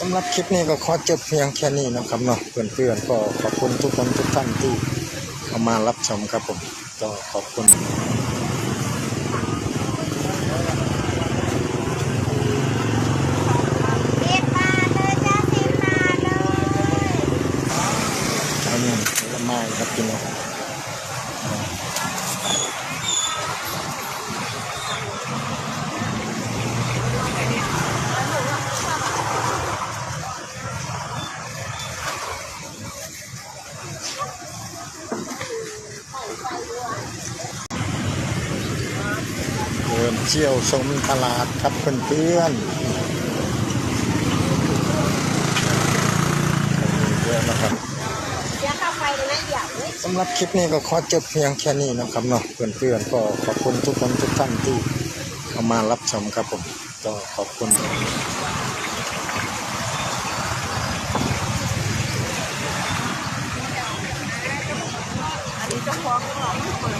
สำหรับคลิปนี้ก็ขอจบเพียงแค่นี้นะครับเนาะเพื่อนๆก็ขอบคุณทุกคนทุกท่านที่เข้ามารับชมครับผมก็ขอบคุณเรียกมาเลยจ้าสิมาเลยอันนี้ผลไม้ครับพี่น้อง เดินเที่ยวชมตลาดครับเพื่อนๆเยอะนะครับเสียค่าไฟเลยนะเดี๋ยวเว้ยสำหรับคลิปนี้ก็ขอจบเพียงแค่นี้นะครับเนาะเพื่อนๆก็ขอบคุณทุกคนทุกท่านที่เข้ามารับชมครับผมก็ขอบคุณ อันนี้เจะฟ้าของเราไม่เปิด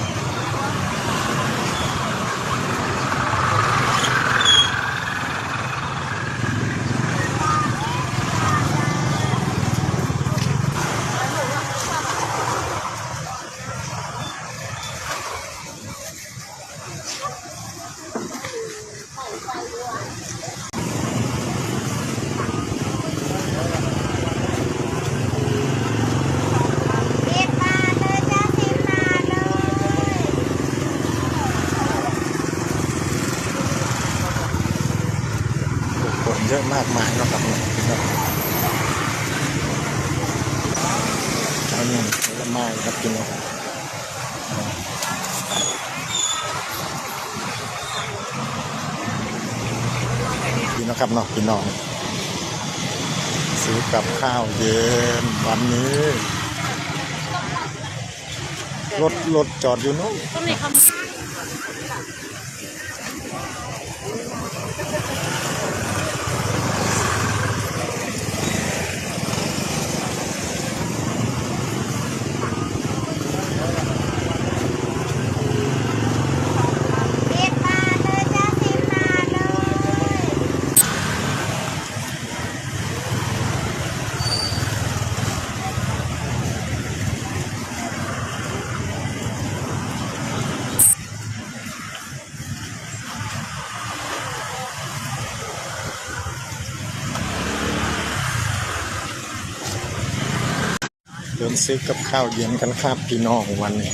เรียกมาเลยจ้าสิมาเลย คนเยอะมากมายนะครับเนี่ยครับอันนี้ผลไม้ครับพี่น้องี่น้องครับเนาะพี่น้อง ซื้อกับข้าวเย็นวันนี้ รถรถจอดอยู่นู้น ก็มีคำเรียกมาเลยจ้าสิมาเลย เดินซื้อกับข้าวเย็นกันครับพี่น้องวันนี้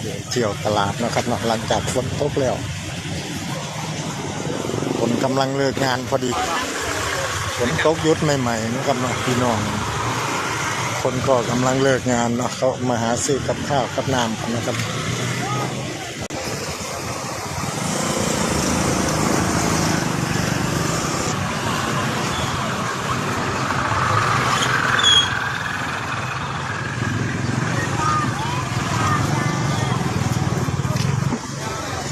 เดี๋ยวเที่ยวตลาดนะครับนาะหลังจากฝนตกแล้วคนกำลังเลิกงานพอดีฝนตกยุดใหม่ๆนะครับพี่น้อง คนก็กำลังเลิกงานเนาะเขามาหาซื้อกับข้าวกับน้ำนะครับ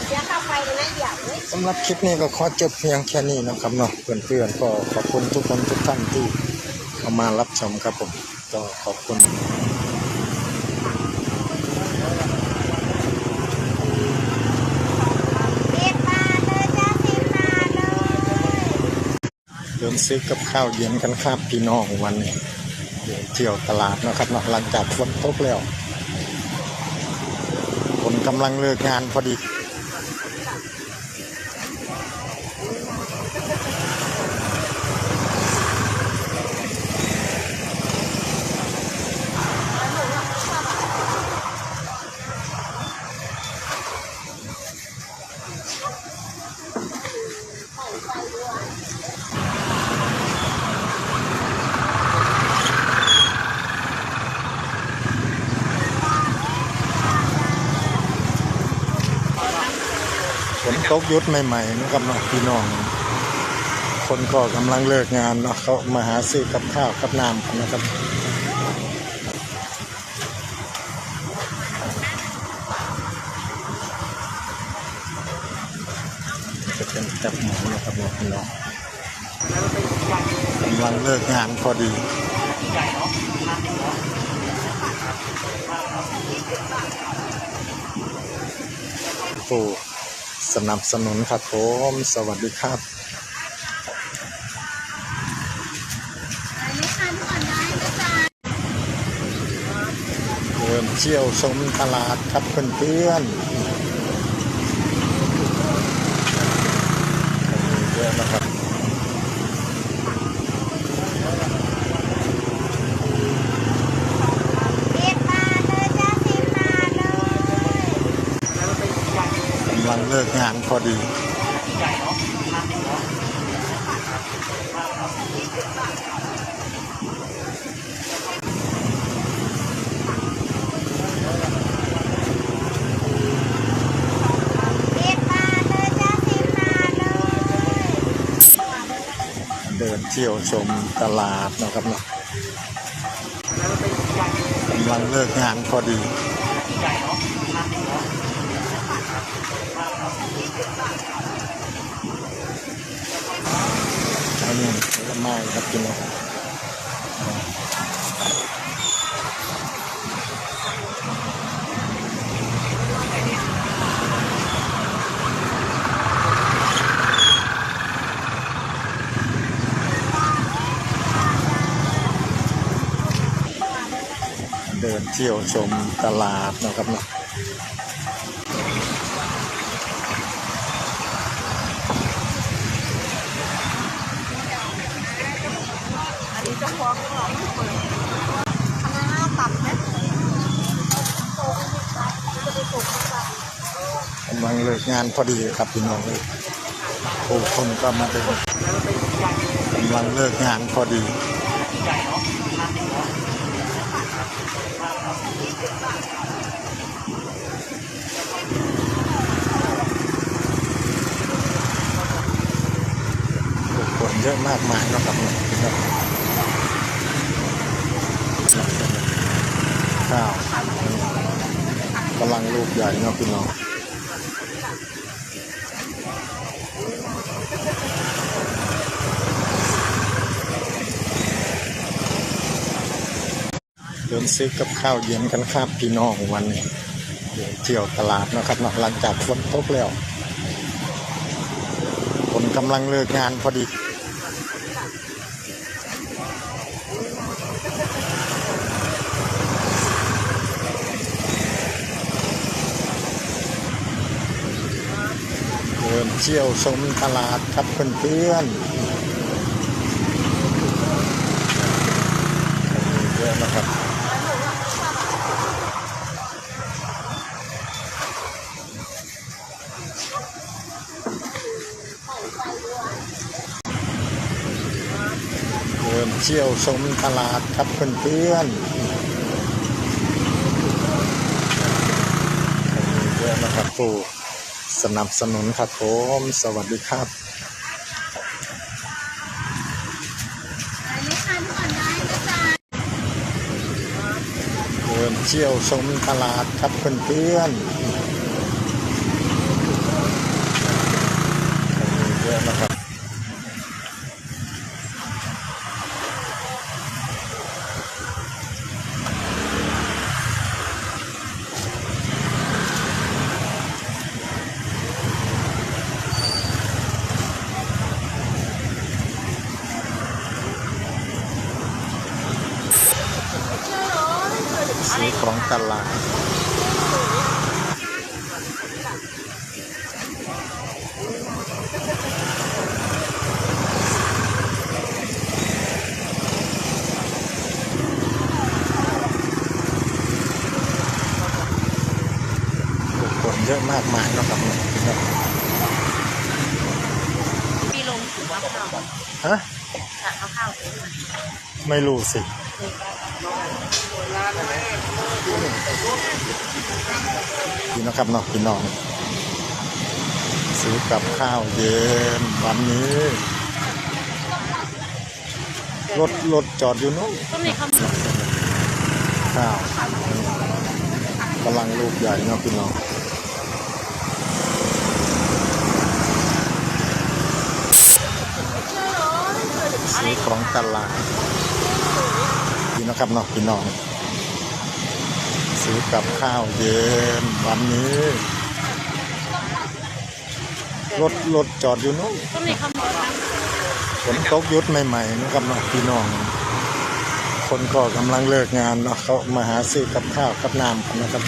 เสียค่าไฟเลยนะเดี๋ยวเว้ย สำ หรับคลิปนี้ก็ขอจบเพียงแค่นี้นะครับเนาะเพื่อนๆก็ขอบคุณทุกคนทุกท่านที่เข้ามารับชมครับผมก็ขอบคุณเรียกมาเลยจ้าสิมาเลยเดินซื้อกับข้าวเย็นกันครับพี่น้องวันนี้เดี๋ยวเที่ยวตลาดนะครับเนาะหลังจากฝนตกแล้ว คนกำลังเลิกงานพอดี ฝนตกยุดใหม่ๆนะครับเนาะพี่น้อง คนก็กำลังเลิกงานเนาะเขามาหาซื้อกับข้าวกับน้ำกันนะครับ จากหมูแล้วก็บอกพี่น้องกำลังเลิกงานพอดีผู้สนับสนุนครับผมสวัสดีครับเริ่มเชี่ยวชมตลาดครับเพื่อน งเลิกงานพอดีเลยจ้าสิบบาทเลยเดินเที่ยวชมตลาดนะครับเนาะกำลังเลิกงานพอดี อันนี้ผลไม้ครับพี่น้องเดินเที่ยวชมตลาดนะครับเนาะ อันนี้เจ้าของของไม่เปิดคณะตับไหม กำลังเลิกงานพอดีครับพี่น้องเลยผู้คนก็มาเดินกำลังเลิกงานพอดีผู้คนเยอะมากมายนะครับครับข้าวังลูกใหญ่เนาะพี่น้องเดินซื้อกับข้าวเย็นกันครับพี่น้องวันนี้เดินเที่ยวตลาดนะครับนาะหลังจากฝนตกแล้ว คนกำลังเลิกงานพอดี เที่ยวชมตลาดครับเพื่อนๆเยอะนะครับเดินเที่ยวชมตลาดครับเพื่อนๆเยอะนะครับผู้ สนับสนุนครับผมสวัสดีครับอันนี้ทานก่อนได้นะจ๊ะเดินเที่ยวชมตลาดครับเพื่อนๆเยอะนะครับ ซื้อของตลาดผู้คนเยอะมากมายเนาะครับครับมีลงถือว่าข้าวฮะค่ะข้าวข้าวถือไม่รู้สิพี่ นะครับเนาะพี่น้อง ซื้อกับข้าวเย็นวันนี้รถรถจอดอยู่นู้นข้าวกำลังลูกใหญ่เนาะพี่น้องซื้อของตลาดพี่นะครับเนาะพี่น้อง ซื้อกับข้าวเย็นวันนี้ รถรถจอดอยู่นู้นก็มีคำบอกนะฝนตกยุดใหม่ๆนะครับนะพี่น้อง คนก็กำลังเลิกงานเนาะเขามาหาซื้อกับข้าวกับน้ำนะครับ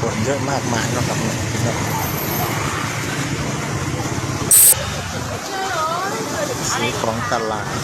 คนเยอะมากมายนะครับเนี่ยซื้อ ของตลาด